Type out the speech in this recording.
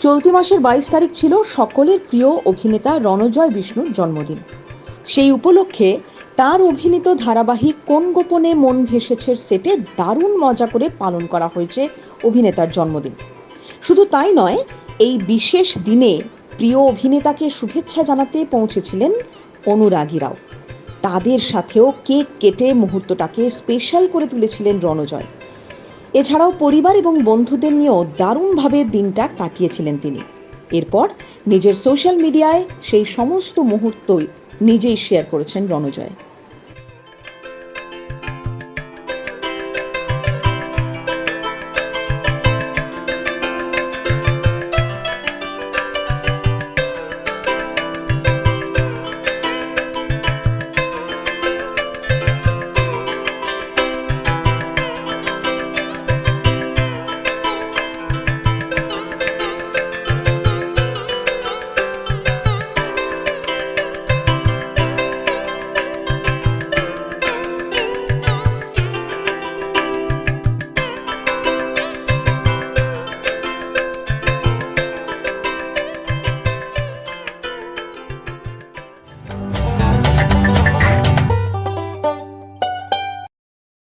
চলতি মাসের বাইশ তারিখ ছিল সকলের প্রিয় অভিনেতা রণজয় বিষ্ণুর জন্মদিন। সেই উপলক্ষে তার অভিনীত ধারাবাহিক কোন গোপনে মন ভেসেছে সেটে দারুণ মজা করে পালন করা হয়েছে অভিনেতার জন্মদিন। শুধু তাই নয়, এই বিশেষ দিনে প্রিয় অভিনেতাকে শুভেচ্ছা জানাতে পৌঁছেছিলেন অনুরাগীরাও তাদের সাথেও কেক কেটে মুহূর্তটাকে স্পেশাল করে তুলেছিলেন রণজয়। এছাড়াও পরিবার এবং বন্ধুদের নিয়েও দারুণভাবে দিনটা কাটিয়েছিলেন তিনি। এরপর নিজের সোশ্যাল মিডিয়ায় সেই সমস্ত মুহূর্তই নিজেই শেয়ার করেছেন রণজয়।